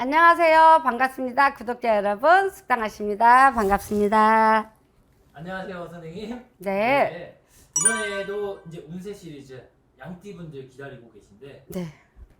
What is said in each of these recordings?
안녕하세요. 반갑습니다. 구독자 여러분, 숙당하십니다. 반갑습니다. 안녕하세요 선생님. 네. 이번에도 이제 운세 시리즈 양띠분들 기다리고 계신데 네.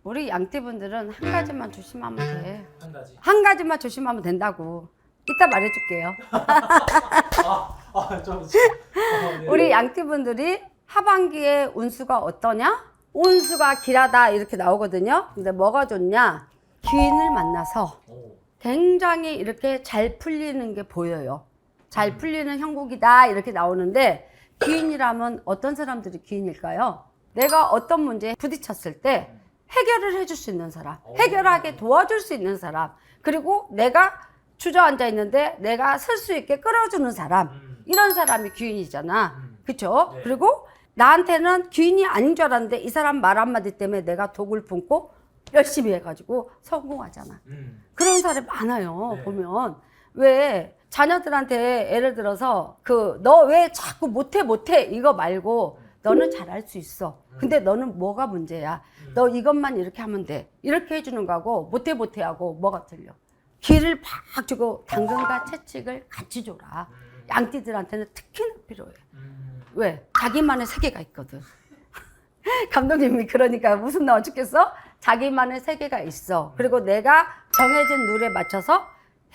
우리 양띠분들은 한 가지만 조심하면 돼. 한 가지. 한 가지만 조심하면 된다고. 이따 말해줄게요. 아, 아, 좀. 아, 네. 우리 양띠분들이 하반기에 운수가 어떠냐? 운수가 길하다 이렇게 나오거든요. 근데 뭐가 좋냐? 귀인을 만나서 오, 굉장히 이렇게 잘 풀리는 게 보여요. 잘 풀리는 형국이다 이렇게 나오는데 귀인이라면 어떤 사람들이 귀인일까요? 내가 어떤 문제에 부딪혔을 때 해결을 해줄 수 있는 사람, 해결하게 도와줄 수 있는 사람, 그리고 내가 주저앉아 있는데 내가 설 수 있게 끌어주는 사람, 음, 이런 사람이 귀인이잖아. 음. 그쵸? 네. 그리고 나한테는 귀인이 아닌 줄 알았는데 이 사람 말 한마디 때문에 내가 독을 품고 열심히 해가지고 성공하잖아. 음, 그런 사람 많아요. 네. 보면 왜 자녀들한테 예를 들어서 그 너 왜 자꾸 못해 못해 이거 말고 너는 잘할 수 있어. 근데 너는 뭐가 문제야? 음. 너 이것만 이렇게 하면 돼. 이렇게 해주는 거하고 못해 못해 하고 뭐가 틀려? 기를 팍 주고 당근과 채찍을 같이 줘라. 음, 양띠들한테는 특히나 필요해. 음. 왜? 자기만의 세계가 있거든. 감독님이 그러니까 웃음 나와 죽겠어? 자기만의 세계가 있어. 그리고 내가 정해진 룰에 맞춰서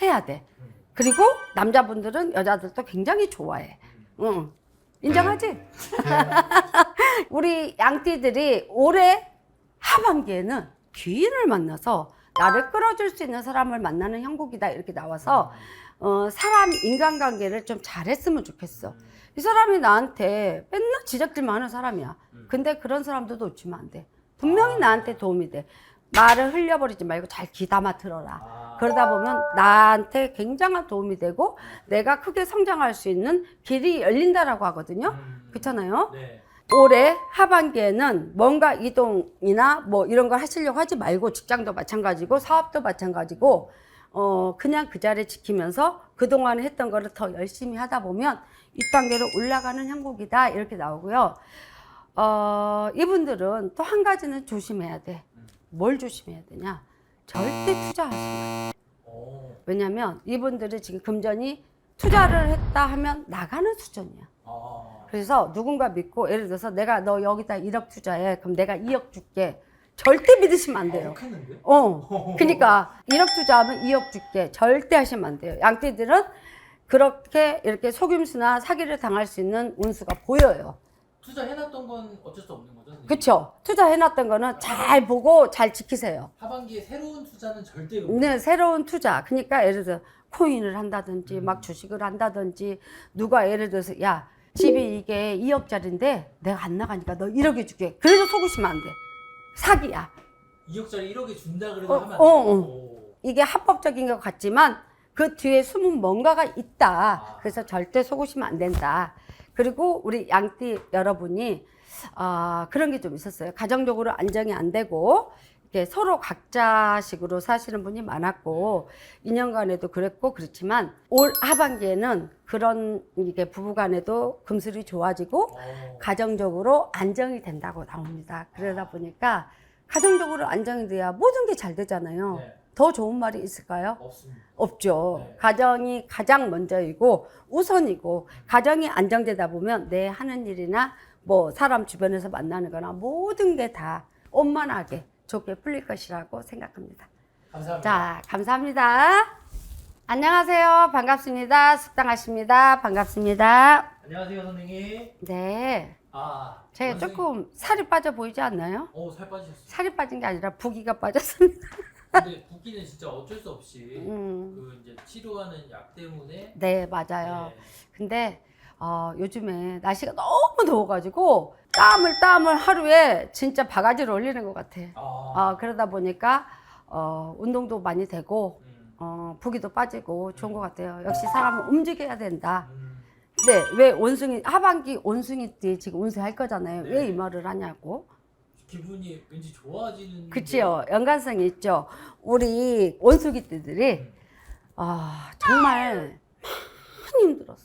해야 돼. 그리고 남자분들은 여자들도 굉장히 좋아해. 응. 인정하지? 우리 양띠들이 올해 하반기에는 귀인을 만나서 나를 끌어줄 수 있는 사람을 만나는 형국이다 이렇게 나와서 어, 사람 인간관계를 좀 잘했으면 좋겠어. 이 사람이 나한테 맨날 지적질만 하는 사람이야. 근데 그런 사람도 놓치면 안 돼. 분명히 나한테 도움이 돼. 말을 흘려버리지 말고 잘 귀담아 들어라. 아, 그러다 보면 나한테 굉장한 도움이 되고 내가 크게 성장할 수 있는 길이 열린다라고 하거든요. 음, 그렇잖아요. 네. 올해 하반기에는 뭔가 이동이나 뭐 이런 걸 하시려고 하지 말고 직장도 마찬가지고 사업도 마찬가지고 어 그냥 그 자리 지키면서 그동안 했던 거를 더 열심히 하다 보면 이 단계로 올라가는 형국이다 이렇게 나오고요. 어 이분들은 또 한 가지는 조심해야 돼. 뭘 조심해야 되냐? 절대 투자하지 마. 오, 왜냐면 이분들이 지금 금전이 투자를 했다 하면 나가는 수준이야. 아, 그래서 누군가 믿고 예를 들어서 내가 너 여기다 1억 투자해. 그럼 내가 2억 줄게. 절대 믿으시면 안 돼요. 했는데? 어. 그러니까 1억 투자하면 2억 줄게. 절대 하시면 안 돼요. 양띠들은 그렇게 이렇게 속임수나 사기를 당할 수 있는 운수가 보여요. 투자해놨던 건 어쩔 수 없는 거죠? 선생님? 그쵸? 투자해놨던 거는 잘 보고 잘 지키세요. 하반기에 새로운 투자는 절대 그 네, 새로운 투자. 그러니까 예를 들어 코인을 한다든지 막 주식을 한다든지 누가 예를 들어서 야 집이 이게 2억짜리인데 내가 안 나가니까 너 1억에 줄게. 그래도 속으시면 안 돼. 사기야. 2억짜리 1억에 준다 그래도 어, 하면 안 어? 어. 오, 이게 합법적인 것 같지만 그 뒤에 숨은 뭔가가 있다. 아. 그래서 절대 속으시면 안 된다. 그리고 우리 양띠 여러분이 아 그런 게 좀 있었어요. 가정적으로 안정이 안 되고 이렇게 서로 각자식으로 사시는 분이 많았고 2년간에도 그랬고 그렇지만 올 하반기에는 그런 이게 부부간에도 금슬이 좋아지고 오. 가정적으로 안정이 된다고 나옵니다. 그러다 보니까 가정적으로 안정이 돼야 모든 게 잘 되잖아요. 네. 더 좋은 말이 있을까요? 없습니다. 없죠. 네. 가정이 가장 먼저이고 우선이고 가정이 안정되다 보면 내 하는 일이나 뭐 사람 주변에서 만나는 거나 모든 게 다 원만하게 좋게 풀릴 것이라고 생각합니다. 감사합니다. 자, 감사합니다. 안녕하세요. 반갑습니다. 숙당하십니다. 반갑습니다. 안녕하세요 선생님. 네. 아, 제가 선생님. 조금 살이 빠져 보이지 않나요? 오, 살 빠지셨어요. 살이 빠진 게 아니라 부기가 빠졌습니다. 근데 붓기는 진짜 어쩔 수 없이 음. 그 이제 치료하는 약 때문에 네, 맞아요. 네. 근데 어, 요즘에 날씨가 너무 더워가지고 땀을 땀을 하루에 진짜 바가지로 올리는 것 같아. 아, 어, 그러다 보니까 어, 운동도 많이 되고 음, 어, 부기도 빠지고 좋은 것 같아요. 역시 사람은 움직여야 된다. 음, 네, 왜 원숭이 하반기 원숭이 때 지금 운세 할 거잖아요. 왜 네. 이 말을 하냐고. 기분이 왠지 좋아지는. 그치요. 연관성이 있죠. 우리 원숭이띠들이 음. 아, 정말 많이 힘들었어.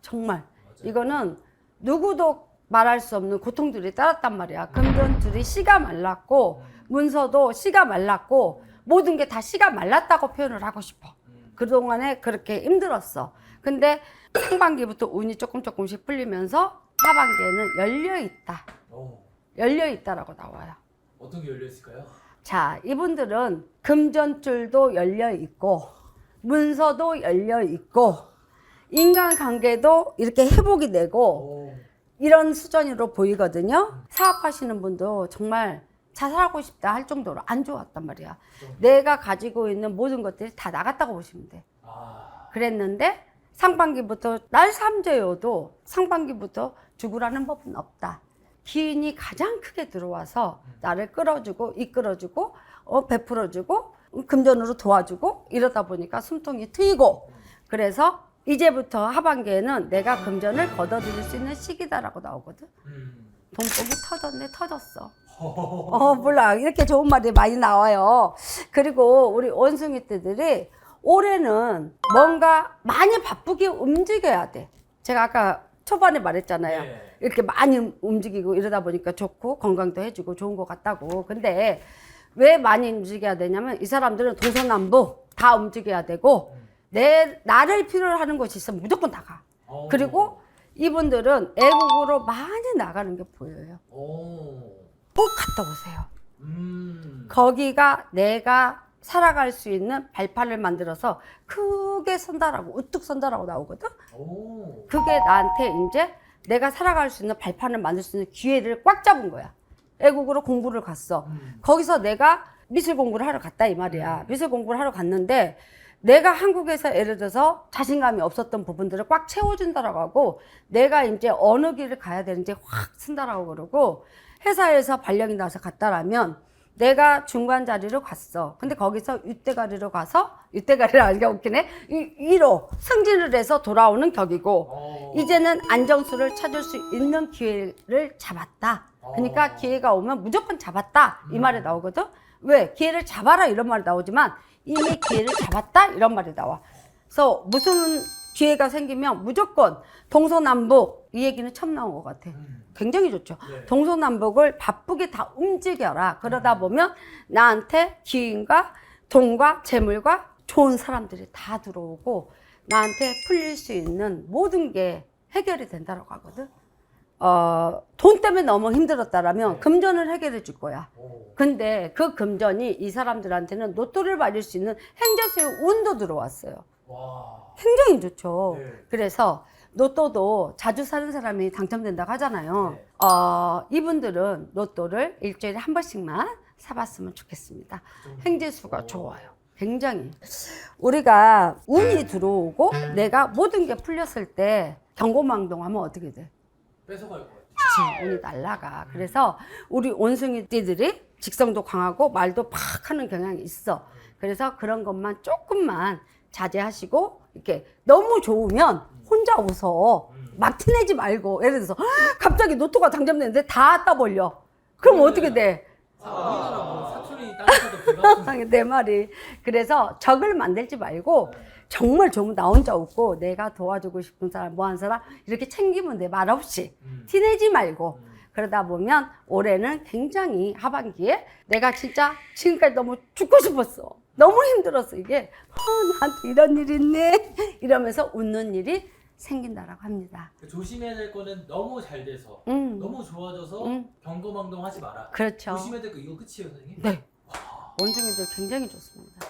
정말. 맞아요. 이거는 누구도 말할 수 없는 고통들이 따랐단 말이야. 금전줄이 씨가 말랐고, 문서도 씨가 말랐고, 모든 게 다 씨가 말랐다고 표현을 하고 싶어. 음. 그동안에 그렇게 힘들었어. 근데 상반기부터 운이 조금 조금씩 풀리면서 하반기에는 열려 있다. 오, 열려 있다라고 나와요. 어떤 게 열려 있을까요? 자, 이분들은 금전줄도 열려 있고, 문서도 열려 있고, 인간관계도 이렇게 회복이 되고, 오, 이런 수준으로 보이거든요. 사업하시는 분도 정말 자살하고 싶다 할 정도로 안 좋았단 말이야. 내가 가지고 있는 모든 것들이 다 나갔다고 보시면 돼. 아, 그랬는데 상반기부터 날 삼재여도 상반기부터 죽으라는 법은 없다. 기인이 가장 크게 들어와서 나를 끌어주고 이끌어주고 어, 베풀어주고 금전으로 도와주고 이러다 보니까 숨통이 트이고 그래서 이제부터 하반기에는 내가 금전을 걷어들일 수 있는 시기다라고 나오거든. 음. 돈복이 터졌네 터졌어. 어, 몰라. 이렇게 좋은 말이 많이 나와요. 그리고 우리 원숭이 떼들이 올해는 뭔가 많이 바쁘게 움직여야 돼. 제가 아까 초반에 말했잖아요. 네. 이렇게 많이 움직이고 이러다 보니까 좋고 건강도 해주고 좋은 것 같다고. 근데 왜 많이 움직여야 되냐면 이 사람들은 동서남북 다 움직여야 되고 내 나를 필요로 하는 것이 있으면 무조건 나가. 오. 그리고 이분들은 애국으로 많이 나가는 게 보여요. 오, 꼭 갔다 오세요. 음. 거기가 내가 살아갈 수 있는 발판을 만들어서 크게 선다라고 우뚝 선다라고 나오거든. 오, 그게 나한테 이제 내가 살아갈 수 있는 발판을 만들 수 있는 기회를 꽉 잡은 거야. 애국으로 공부를 갔어. 음. 거기서 내가 미술 공부를 하러 갔다 이 말이야. 미술 공부를 하러 갔는데 내가 한국에서 예를 들어서 자신감이 없었던 부분들을 꽉 채워준다라고 하고 내가 이제 어느 길을 가야 되는지 확 쓴다라고 그러고 회사에서 발령이 나서 갔다라면 내가 중간 자리로 갔어. 근데 거기서 윗대가리로 가서 윗대가리를 아니가 웃기네. 이 1호 승진을 해서 돌아오는 격이고 오. 이제는 안정수를 찾을 수 있는 기회를 잡았다. 그러니까 어. 기회가 오면 무조건 잡았다. 이 말이 나오거든. 왜? 기회를 잡아라 이런 말이 나오지만 이미 기회를 잡았다 이런 말이 나와. 그래서 무슨 기회가 생기면 무조건 동서남북 이 얘기는 처음 나온 것 같아. 음. 굉장히 좋죠. 네. 동서남북을 바쁘게 다 움직여라. 그러다 보면 나한테 기인과 돈과 재물과 좋은 사람들이 다 들어오고 나한테 풀릴 수 있는 모든 게 해결이 된다고 하거든. 어, 돈 때문에 너무 힘들었다라면 네. 금전을 해결해 줄 거야. 오. 근데 그 금전이 이 사람들한테는 로또를 받을 수 있는 행자수의 운도 들어왔어요. 와. 굉장히 좋죠. 네. 그래서 로또도 자주 사는 사람이 당첨된다고 하잖아요. 네. 어, 이분들은 로또를 일주일에 한 번씩만 사봤으면 좋겠습니다. 행재수가 오. 좋아요. 굉장히. 우리가 운이 들어오고 내가 모든 게 풀렸을 때 경고망동하면 어떻게 돼? 뺏어갈 것 같아. 그치, 운이 날라가. 그래서 우리 원숭이띠들이 직성도 강하고 말도 팍 하는 경향이 있어. 그래서 그런 것만 조금만 자제하시고, 이렇게 너무 좋으면 혼자 웃어. 막 티내지 말고. 예를 들어서, "헉, 갑자기 노트가 당첨됐는데 다 따벌려. 그럼 어떻게 돼? 사- 우리나라 뭐 사투리 땅에서도 불가능. 내 말이. 그래서 적을 만들지 말고, 정말 좋으면 나 혼자 웃고, 내가 도와주고 싶은 사람, 뭐 한 사람, 이렇게 챙기면 돼. 말 없이. 음. 티내지 말고. 음. 그러다 보면 올해는 굉장히 하반기에 내가 진짜 지금까지 너무 죽고 싶었어. 너무 힘들었어. 이게, 어, 나한테 이런 일이 있네. 이러면서 웃는 일이 생긴다라고 합니다. 조심해야 될 거는 너무 잘 돼서 음, 너무 좋아져서 음. 경거망동 하지 마라. 그렇죠. 조심해야 될 거 이거 끝이에요, 선생님? 네. 와. 원숭이들 굉장히 좋습니다.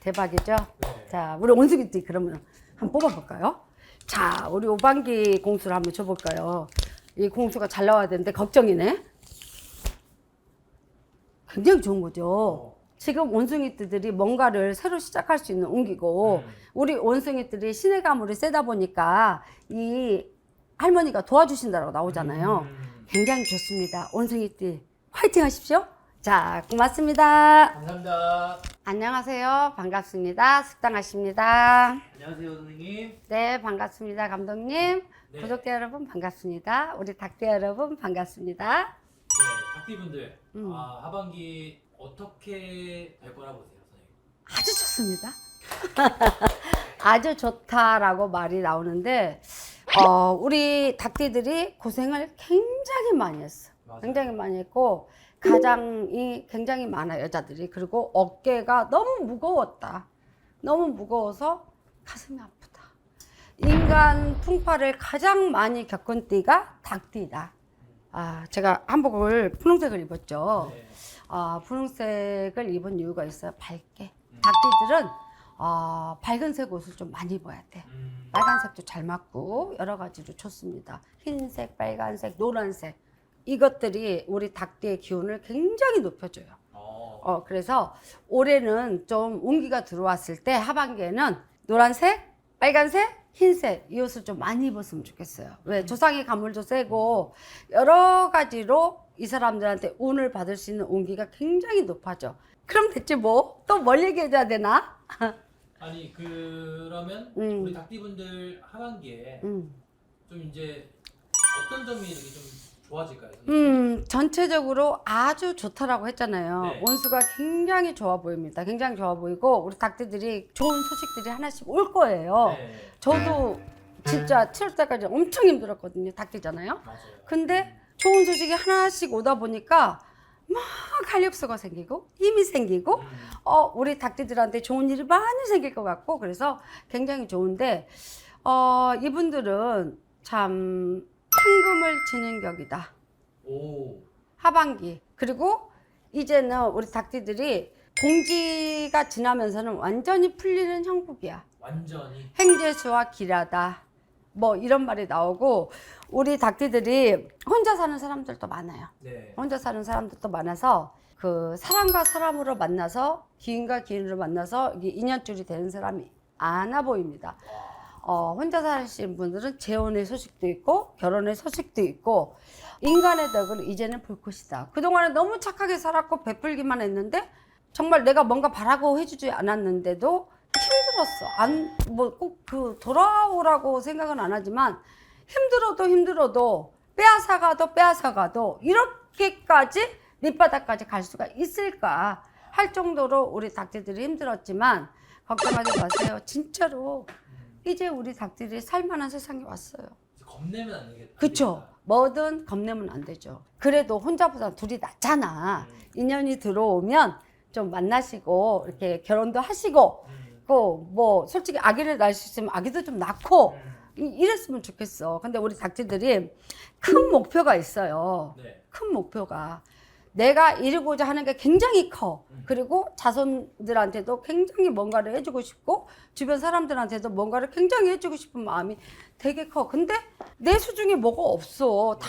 대박이죠? 네. 자, 우리 원숭이들 그러면 한번 뽑아볼까요? 자, 우리 오반기 공수를 한번 줘볼까요? 이 공수가 잘 나와야 되는데 걱정이네. 굉장히 좋은 거죠. 어. 지금 원숭이들이 뭔가를 새로 시작할 수 있는 운기고 음. 우리 원숭이들이 신의 가물이 세다 보니까 이 할머니가 도와주신다고 나오잖아요. 음. 굉장히 좋습니다. 원숭이들 화이팅 하십시오. 자, 고맙습니다. 감사합니다. 안녕하세요. 반갑습니다. 숙당하십니다. 안녕하세요, 선생님. 네, 반갑습니다. 감독님. 네. 구독자 여러분 반갑습니다. 우리 닭대 여러분 반갑습니다. 네, 닭띠분들 음. 아, 하반기 어떻게 될 거라 보세요, 선생님? 아주 좋습니다. 아주 좋다라고 말이 나오는데, 어, 우리 닭띠들이 고생을 굉장히 많이 했어. 맞아요. 굉장히 많이 했고, 가장이 굉장히 많아 여자들이 그리고 어깨가 너무 무거웠다 너무 무거워서 가슴이 아프다 인간 풍파를 가장 많이 겪은 띠가 닭띠다 아 제가 한복을 분홍색을 입었죠 네. 아 분홍색을 입은 이유가 있어요 밝게 닭띠들은 아 밝은색 옷을 좀 많이 입어야 돼 음. 빨간색도 잘 맞고 여러 가지로 좋습니다. 흰색, 빨간색, 노란색 이것들이 우리 닭띠의 기운을 굉장히 높여줘요. 어. 어 그래서 올해는 좀 운기가 들어왔을 때 하반기에는 노란색, 빨간색, 흰색 이 옷을 좀 많이 입었으면 좋겠어요. 왜 조상의 가물도 세고 여러 가지로 이 사람들한테 운을 받을 수 있는 운기가 굉장히 높아져. 그럼 됐지 뭐 또 뭘 얘기해줘야 되나? 아니 그러면 음. 우리 닭띠분들 하반기에 음. 좀 이제 어떤 점이 이렇게 좀 좋아질까요? 음, 전체적으로 아주 좋다라고 했잖아요. 네. 온수가 굉장히 좋아 보입니다. 굉장히 좋아 보이고 우리 닭들이 좋은 소식들이 하나씩 올 거예요. 네. 저도 진짜 7월 달까지 엄청 힘들었거든요. 닭띠잖아요. 맞아요. 근데 좋은 소식이 하나씩 오다 보니까 막 활력소가 생기고 힘이 생기고 음. 어, 우리 닭띠들한테 좋은 일이 많이 생길 것 같고 그래서 굉장히 좋은데 어, 이분들은 참 황금을 지는 격이다. 오. 하반기 그리고 이제는 우리 닭띠들이 공지가 지나면서는 완전히 풀리는 형국이야. 완전히 행제수와 길하다. 뭐 이런 말이 나오고 우리 닭띠들이 혼자 사는 사람들도 많아요. 네. 혼자 사는 사람들도 많아서 그 사람과 사람으로 만나서 기인과 기인으로 만나서 이게 인연줄이 되는 사람이 안아 보입니다. 어, 혼자 사시는 분들은 재혼의 소식도 있고 결혼의 소식도 있고 인간의 덕을 이제는 볼 것이다. 그동안에 너무 착하게 살았고 베풀기만 했는데 정말 내가 뭔가 바라고 해주지 않았는데도 힘들었어. 안 뭐 꼭 그 돌아오라고 생각은 안 하지만 힘들어도 힘들어도 빼앗아가도 빼앗아가도 이렇게까지 밑바닥까지 갈 수가 있을까 할 정도로 우리 닭들이 힘들었지만 걱정하지 마세요. 진짜로 이제 우리 닭들이 살만한 세상이 왔어요. 겁내면 안 되겠다. 그쵸? 뭐든 겁내면 안 되죠. 그래도 혼자보다 둘이 낫잖아. 음. 인연이 들어오면 좀 만나시고 이렇게 결혼도 하시고 음. 그뭐 솔직히 아기를 낳을 수 있으면 아기도 좀 낳고 음. 이- 이랬으면 좋겠어. 근데 우리 닭들이 큰 목표가 있어요. 네. 큰 목표가 내가 이루고자 하는 게 굉장히 커. 음. 그리고 자손들한테도 굉장히 뭔가를 해주고 싶고 주변 사람들한테도 뭔가를 굉장히 해주고 싶은 마음이 되게 커. 근데 내 수중에 뭐가 없어. 다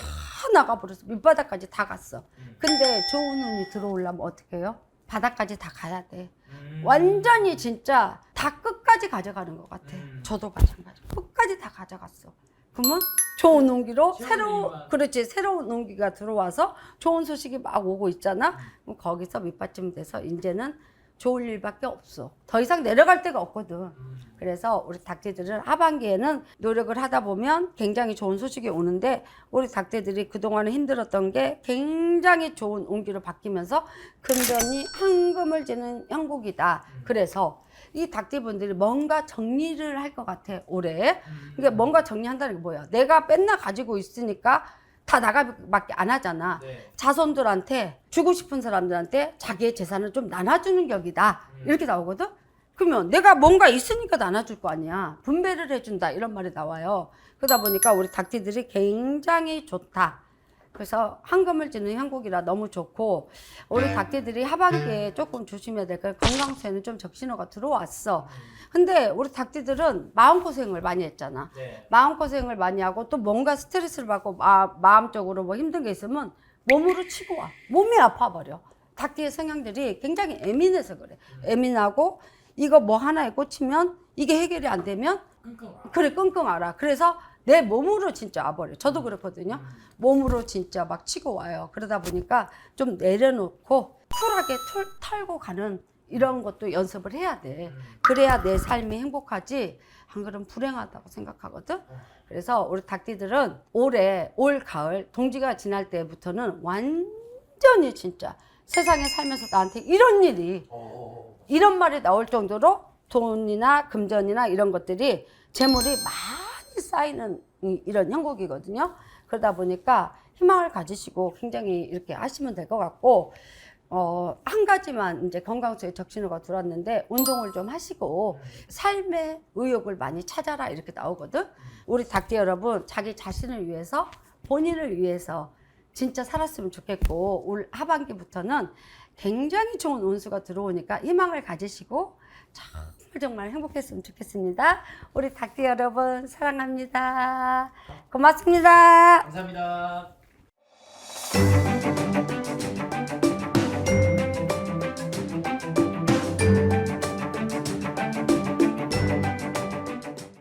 나가버렸어. 밑바닥까지 다 갔어. 음. 근데 좋은 운이 들어오려면 어떻게 해요? 바닥까지 다 가야 돼. 음. 완전히 진짜 다 끝까지 가져가는 것 같아. 음. 저도 마찬가지. 끝까지 다 가져갔어. 그러면 좋은 온기로 새로운 새로. 그렇지 새로운 온기가 들어와서 좋은 소식이 막 오고 있잖아. 음. 그럼 거기서 밑받침 돼서 이제는 좋을 일밖에 없어. 더 이상 내려갈 데가 없거든. 음. 그래서 우리 닭띠들은 하반기에는 노력을 하다 보면 굉장히 좋은 소식이 오는데 우리 닭띠들이 그동안에 힘들었던 게 굉장히 좋은 온기로 바뀌면서 근전이 황금을 지는 형국이다. 그래서 이 닭띠분들이 뭔가 정리를 할 것 같아 올해. 음. 이게 뭔가 정리한다는 게 뭐야? 내가 맨날 가지고 있으니까 다 나가밖에 안 하잖아. 네. 자손들한테 주고 싶은 사람들한테 자기의 재산을 좀 나눠주는 격이다 음. 이렇게 나오거든 그러면 내가 뭔가 있으니까 나눠줄 거 아니야 분배를 해준다 이런 말이 나와요 그러다 보니까 우리 닭띠들이 굉장히 좋다 그래서 황금을 지는 형국이라 너무 좋고 우리 닭띠들이 하반기에 조금 조심해야 될거 건강수에는 좀 적신호가 들어왔어 근데 우리 닭띠들은 마음고생을 많이 했잖아 네. 마음고생을 많이 하고 또 뭔가 스트레스를 받고 마, 마음적으로 뭐 힘든 게 있으면 몸으로 치고 와. 몸이 아파버려. 닭띠의 성향들이 굉장히 예민해서 그래. 예민하고 이거 뭐 하나에 꽂히면 이게 해결이 안 되면 끙끙 아. 그래 끙끙 앓아. 그래서 내 몸으로 진짜 와버려. 저도 그렇거든요. 몸으로 진짜 막 치고 와요. 그러다 보니까 좀 내려놓고 쿨하게 털, 털고 가는 이런 것도 연습을 해야 돼. 음. 그래야 내 삶이 행복하지. 안 그러면 불행하다고 생각하거든. 그래서 우리 닭띠들은 올해 올 가을 동지가 지날 때부터는 완전히 진짜 세상에 살면서 나한테 이런 일이 어. 이런 말이 나올 정도로 돈이나 금전이나 이런 것들이 재물이 많이 쌓이는 이- 이런 형국이거든요. 그러다 보니까 희망을 가지시고 굉장히 이렇게 하시면 될 것 같고 어, 한 가지만 이제 건강수에 적신호가 들어왔는데 운동을 좀 하시고 삶의 의욕을 많이 찾아라 이렇게 나오거든. 우리 닭띠 여러분 자기 자신을 위해서 본인을 위해서 진짜 살았으면 좋겠고 올 하반기부터는 굉장히 좋은 운수가 들어오니까 희망을 가지시고 정말 정말 행복했으면 좋겠습니다. 우리 닭띠 여러분 사랑합니다. 고맙습니다. 감사합니다.